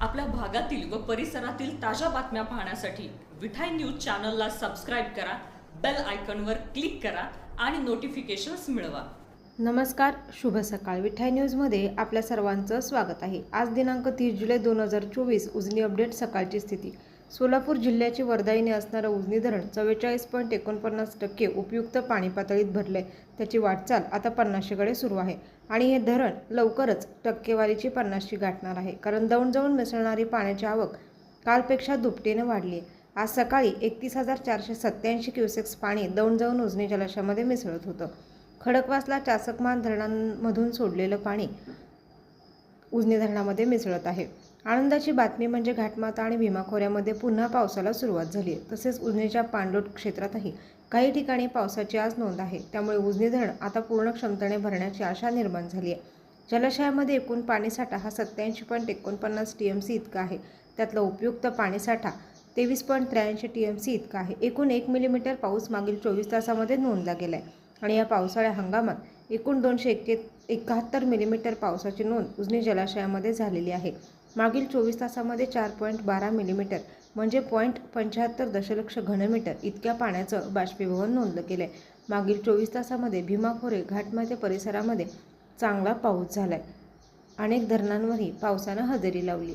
आपल्या भागातील व परिसरातील ताज्या बातम्या पाहण्यासाठी विठाई न्यूज चॅनलला सबस्क्राईब करा बेल आयकॉनवर क्लिक करा आणि नोटिफिकेशन्स मिळवा. नमस्कार शुभ सकाळ. विठाई न्यूजमध्ये आपल्या सर्वांचं स्वागत आहे. आज दिनांक तीस जुलै दोन हजार चोवीस उजनी अपडेट सकाळची स्थिती. सोलापूर जिल्ह्याची वर्धाईने असणारं उजनी धरण चव्वेचाळीस पॉईंट एकोणपन्नास टक्के उपयुक्त पाणी पातळीत भरले त्याची वाटचाल आता पन्नासशेकडे सुरू आहे. आणि हे धरण लवकरच टक्केवारीची पन्नासशी गाठणार आहे. कारण दौंड जाऊन मिसळणारी पाण्याची आवक कालपेक्षा दुपटीने वाढली आहे. आज सकाळी एकतीस हजार चारशे सत्त्याऐंशी क्युसेक्स पाणी दौंड जाऊन उजनी जलाशयामध्ये मिसळत होतं. खडकवासला चासकमान धरणांमधून सोडलेलं पाणी उजनी धरणामध्ये मिसळत आहे. आनंदाची बातमी म्हणजे घाटमाता आणि भीमाखोऱ्यामध्ये पुन्हा पावसाला सुरुवात झाली आहे तसेच उजनीच्या पाणलोट क्षेत्रातही काही ठिकाणी पावसाची आज नोंद आहे. त्यामुळे उजनी धरण आता पूर्ण क्षमतेने भरण्याची आशा निर्माण झाली आहे जलाशयामध्ये एकूण पाणीसाठा हा सत्त्याऐंशी पॉईंट एकोणपन्नास टी एम सी इतका आहे. त्यातला उपयुक्त पाणीसाठा तेवीस पॉईंट त्र्याऐंशी टी एम सी इतका आहे. एकूण एक मिलीमीटर पाऊस मागील चोवीस तासामध्ये नोंदला गेला आहे आणि या पावसाळ्या हंगामात एकूण दोनशे एक्के एकाहत्तर मिलीमीटर पावसाची नोंद उजनी जलाशयामध्ये झालेली आहे. मागील चोवीस तासामध्ये चार पॉईंट बारा मिलीमीटर म्हणजे पॉईंट पंच्याहत्तर दशलक्ष घनमीटर इतक्या पाण्याचं बाष्पीभवन नोंदलं गेलं आहे मागील चोवीस तासामध्ये भीमाखोरे घाटमाते परिसरामध्ये चांगला पाऊस झाला आहे अनेक धरणांवरही पावसानं हजेरी लावली.